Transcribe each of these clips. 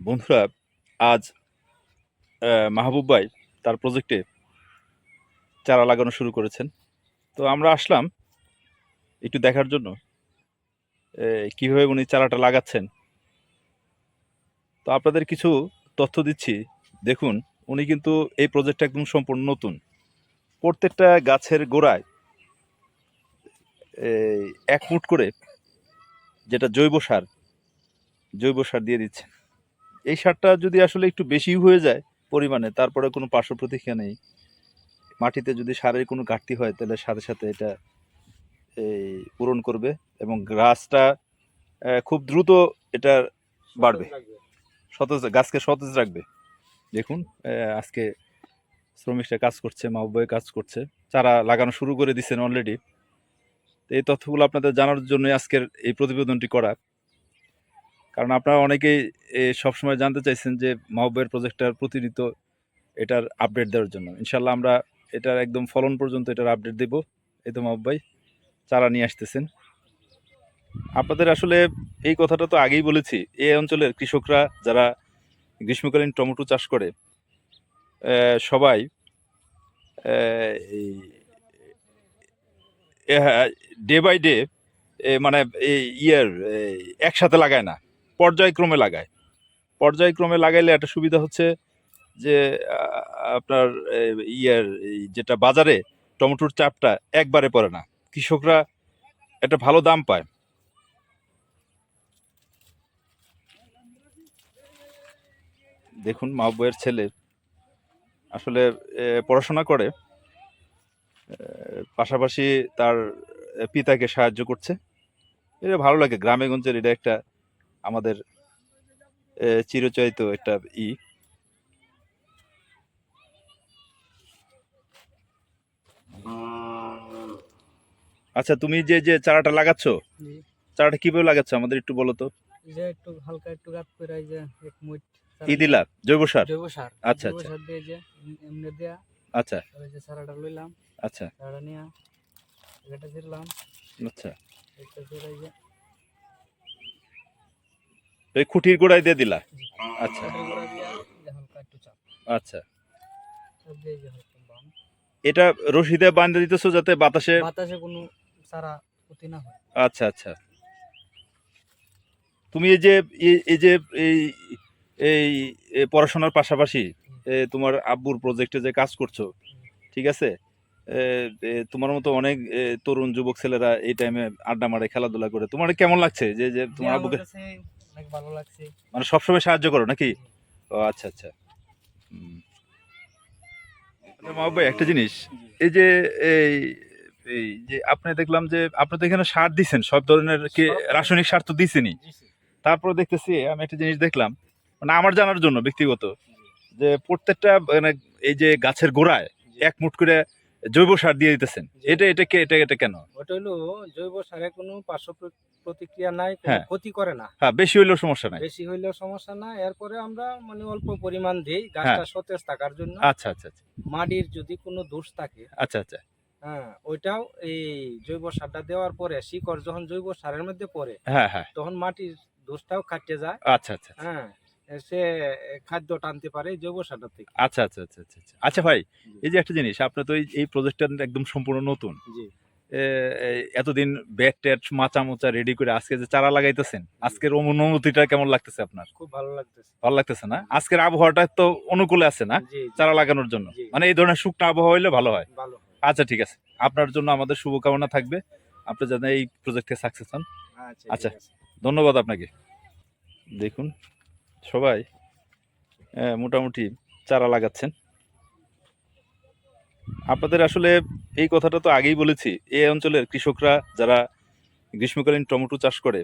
বন্ধুরা, আজ মাহবুব ভাই তার প্রজেক্টে চারা লাগানো শুরু করেছেন। তো আমরা আসলাম একটু দেখার জন্য কীভাবে উনি চারাটা লাগাচ্ছেন। তো আপনাদের কিছু তথ্য দিচ্ছি। দেখুন, উনি কিন্তু এই প্রজেক্টটা একদম সম্পূর্ণ নতুন। প্রত্যেকটা গাছের গোড়ায় এক ফুট করে যেটা জৈব সার জৈব সার দিয়ে দিচ্ছেন। এই সারটা যদি আসলে একটু বেশি হয়ে যায় পরিমাণে তারপরে কোনো পার্শ্ব প্রতিক্রিয়া নেই। মাটিতে যদি সারের কোনো ঘাটতি হয় তাহলে সাথে সাথে এটা এই পূরণ করবে এবং গাছটা খুব দ্রুত এটা বাড়বে। সতেজ গাছকে সতেজ রাখবে। দেখুন আজকে শ্রমিকরা কাজ করছে মাহবুবাই কাজ করছে চারা লাগানো শুরু করে দিচ্ছেন অলরেডি এই তথ্যগুলো আপনাদের জানার জন্য আজকের এই প্রতিবেদনটি করা। কারণ আপনারা অনেকেই এ, সবসময় জানতে চাইছেন যে মাহবুবের প্রজেক্টটার প্রতিনিয়ত এটার আপডেট দেওয়ার জন্য। ইনশাল্লাহ আমরা এটার একদম ফলন পর্যন্ত এটার আপডেট দেব। এই তো মাহবুব ভাই চারা নিয়ে আসতেছেন। আপনাদের আসলে এই কথাটা তো আগেই বলেছি এই অঞ্চলের কৃষকরা যারা গ্রীষ্মকালীন টমেটো চাষ করে সবাই ডে বাই ডে মানে ইয়ের একসাথে লাগায় না। পর্যায়ক্রমে লাগায়। পর্যায়ক্রমে লাগাইলে একটা সুবিধা হচ্ছে যে আপনার ইয়ের যেটা বাজারে টমেটোর চাপটা একবারে পড়ে না। কৃষকরা একটা ভালো দাম পায়। দেখুন মাহবুবের ছেলে আসলে পড়াশোনা করে পাশাপাশি তার পিতাকে সাহায্য করছে। এটা ভালো লাগে। গ্রামে গঞ্জের এটা একটা আমাদের এ, চিরচরিত একটা ই। আচ্ছা তুমি যে যে চারাটা লাগাচ্ছ চারাটা কীভাবে লাগাচ্ছ? আমাদের একটু বলো তো। যে একটু হালকা একটু গাত করে যে এক মুঠ কি দিলা? জৈব সার? জৈব সার। আচ্ছা, আচ্ছা। সার দিয়ে যে এম- এমনি দেয়া। আচ্ছা। এই যে সারাটা লইলাম। আচ্ছা। সারাটা নিয়ে এটা দিলাম আচ্ছা। এটা দিয়ে এই খুঁটির গোড়ায় দিয়ে দিলা। আচ্ছা। আচ্ছা। এটা রশিদে বাঁধে দিতেছো যাতে বাতাসে বাতাসে কোনো সারা ক্ষতি না হয়। আচ্ছা আচ্ছা। তুমি এই যে এই- যে এই এই পড়াশোনার পাশাপাশি তোমার আব্বুর প্রজেক্টে যে কাজ করছ ঠিক আছে? তোমার মতো অনেক তরুণ যুবক ছেলেরা এই টাইমে আড্ডা মারে খেলাধুলা করে। তোমার কেমন লাগছে? যে যে তোমার আব্বুকে অনেক ভালো লাগছে। মানে সবসময় সাহায্য করো নাকি? ও আচ্ছা আচ্ছা। আচ্ছা, মাহবুব একটা জিনিস। এই যে এই এই যে আপনি দেখলাম যে আপনি তো এখানে সার দিছেন সব ধরনের কি রাসায়নিক সার তো দিছেনই। জি। তারপরে দেখতেছি আমি একটা জিনিস দেখলাম মানে আমার জানার জন্য ব্যক্তিগত যে প্রত্যেকটা মানে এই যে গাছের গোড়ায় এক মুঠ করে জৈব সার দিয়ে দিতেছেন। এটা এটা কে এটা এটা কেন? ওটা হলো জৈব সারে কোনো পার্শ্ব প্রতিক্রিয়া নাই কোনো হ্যাঁ। ক্ষতি করে না। হ্যাঁ বেশি হইলেও সমস্যা নাই। বেশি হইলেও সমস্যা না এরপরে আমরা মানে অল্প পরিমাণ দিই গাছটা সতেজ থাকার জন্য। আচ্ছা আচ্ছা আচ্ছা। মাটির যদি কোনো দোষ থাকে আচ্ছা আচ্ছা। হ্যাঁ ওইটাও এই জৈব সারটা দেওয়ার পরে শিকড় যখন জৈব সারের মধ্যে পড়ে হ্যাঁ হ্যাঁ। তখন মাটির দোষটাও কাটতে যায়। আচ্ছা আচ্ছা আচ্ছা। হ্যাঁ সে খাদ্য টানতে পারে জৈব সারটা থেকে। আচ্ছা আচ্ছা আচ্ছা আচ্ছা আচ্ছা। আচ্ছা ভাই এই যে একটা জিনিস আপনি তো এই- প্রজেক্টটা একদম সম্পূর্ণ নতুন। জি। এতদিন ব্যাগ ট্যাট মাচা মোচা রেডি করে আজকে যে চারা লাগাইতেছেন আজকের অনুভূতিটা কেমন লাগতেছে আপনার? খুব ভালো লাগতেছে। ভালো লাগতেছে না? আজকের আবহাওয়াটা তো অনুকূলে আছে না? চারা লাগানোর জন্য। মানে এই ধরনের শুকনো আবহাওয়া হইলে ভালো হয়। আচ্ছা ঠিক আছে। আপনার জন্য আমাদের শুভকামনা থাকবে। আপনি যাতে এই প্রজেক্টে সাকসেস হন। আচ্ছা আচ্ছা। ধন্যবাদ আপনাকে। দেখুন। সবাই মোটামুটি চারা লাগাচ্ছেন। আপনাদের আসলে এই কথাটা তো আগেই বলেছি এই অঞ্চলের কৃষকরা যারা গ্রীষ্মকালীন টমেটো চাষ করে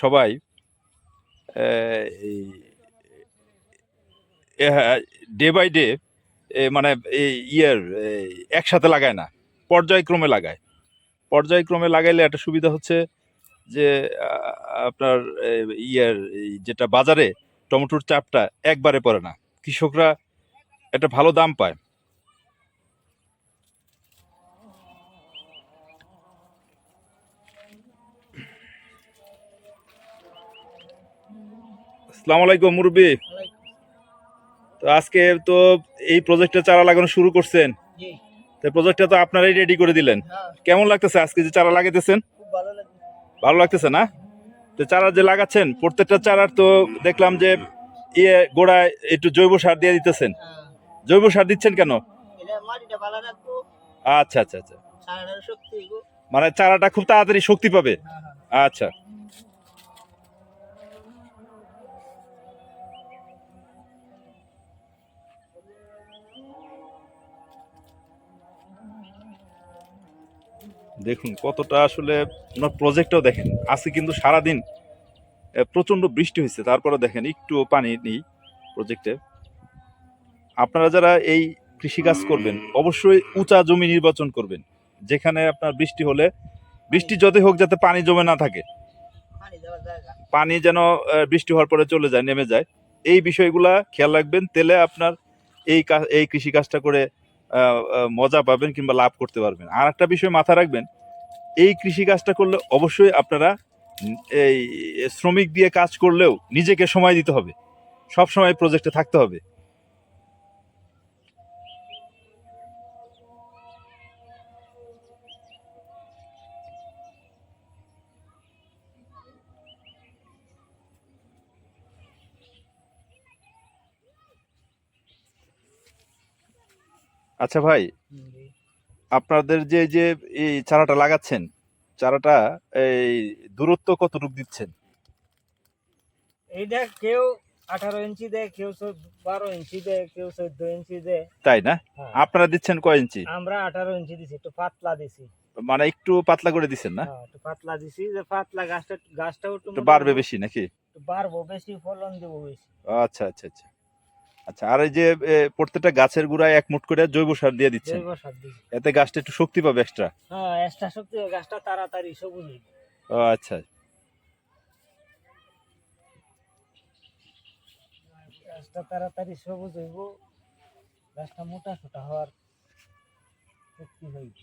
সবাই ডে বাই ডে মানে ইয়ের একসাথে লাগায় না, পর্যায়ক্রমে লাগায়। পর্যায়ক্রমে লাগাইলে একটা সুবিধা হচ্ছে যে আপনার ইয়ের যেটা বাজারে টমেটোর চাপটা একবারে পড়ে না। কৃষকরা একটা ভালো দাম পায়। আসসালামু আলাইকুম মুরব্বী। তো আজকে তো এই প্রজেক্টে চারা লাগানো শুরু করছেন। তো প্রজেক্টটা তো আপনারাই রেডি করে দিলেন। হ্যাঁ। কেমন লাগতেছে আজকে যে চারা লাগাইতেছেন? খুব ভালো লাগে ভালো লাগতেছে না? তো চারা যে লাগাচ্ছেন প্রত্যেকটা চারার তো দেখলাম যে ইয়ে গোড়ায় একটু জৈব সার দিয়ে দিতেছেন। হ্যাঁ। জৈব সার দিচ্ছেন কেন? আচ্ছা আচ্ছা আচ্ছা। মানে চারাটা খুব তাড়াতাড়ি শক্তি পাবে। হ্যাঁ হ্যাঁ। আচ্ছা। দেখুন কতটা আসলে ওনার প্রজেক্টটাও দেখেন। আজকে কিন্তু সারাদিন প্রচণ্ড বৃষ্টি হয়েছে তারপরে দেখেন একটু পানি নেই প্রজেক্টে আপনারা যারা এই কৃষিকাজ করবেন অবশ্যই উঁচা জমি নির্বাচন করবেন যেখানে আপনার বৃষ্টি হলে বৃষ্টি যতই হোক যাতে পানি জমে না থাকে। পানি যেন বৃষ্টি হওয়ার পরে চলে যায় নেমে যায়। এই বিষয়গুলা খেয়াল রাখবেন তেলে আপনার এই এই কৃষি কাজটা করে মজা পাবেন কিংবা লাভ করতে পারবেন। আর একটা বিষয় মাথা রাখবেন, এই কৃষি কাজটা করলে অবশ্যই আপনারা এই শ্রমিক দিয়ে কাজ করলেও নিজেকে সময় দিতে হবে। সব সময় প্রজেক্টে থাকতে হবে। আচ্ছা ভাই আপনাদের যে যে এই চারাটা লাগাচ্ছেন চারাটা এই দূরত্ব কতটুকু দিচ্ছেন? এইটা কেউ আঠারো ইঞ্চি দেয় কেউ বারো ইঞ্চি দেয় কেউ চোদ্দ ইঞ্চি দেয়। তাই না? হ্যাঁ। আপনারা দিচ্ছেন কয় ইঞ্চি? আমরা আঠারো ইঞ্চি দিছি একটু পাতলা দিছি। মানে একটু পাতলা করে দিচ্ছেন না? হ্যাঁ, একটু পাতলা দিছি যে পাতলা গাছটা গাছটাও একটু বাড়বে বেশি নাকি? বাড়বো বেশি ফলন দেবো বেশি। আচ্ছা আচ্ছা আচ্ছা। আচ্ছা আর এই যে প্রত্যেকটা গাছের গোড়ায় এক মুঠ করে জৈব সার দিয়ে দিচ্ছেন। জৈব সার এতে গাছটা একটু শক্তি পাবে এক্সট্রা হ্যাঁ এক্সট্রা শক্তি গাছটা তাড়াতাড়ি সবুজ হইবে আচ্ছা। গাছটা তাড়াতাড়ি সবুজ হইব গাছটা মোটা সোটা হওয়ার শক্তি হইবে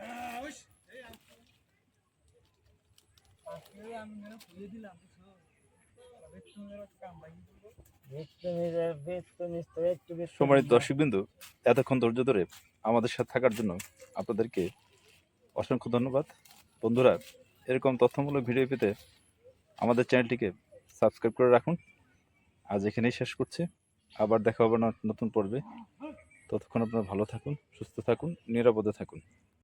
বেতনির- বেতনির তো একটু বেতনি সম্মানিত দর্শক বিন্দু এতক্ষণ ধৈর্য ধরে আমাদের সাথে থাকার জন্য আপনাদেরকে অসংখ্য ধন্যবাদ। বন্ধুরা, এরকম তথ্যমূলক ভিডিও পেতে আমাদের চ্যানেলটিকে সাবস্ক্রাইব করে রাখুন। আজ এখানেই শেষ করছি। আবার দেখা হবে না নতুন পর্বে। ততক্ষণ আপনারা ভালো থাকুন, সুস্থ থাকুন, নিরাপদে থাকুন।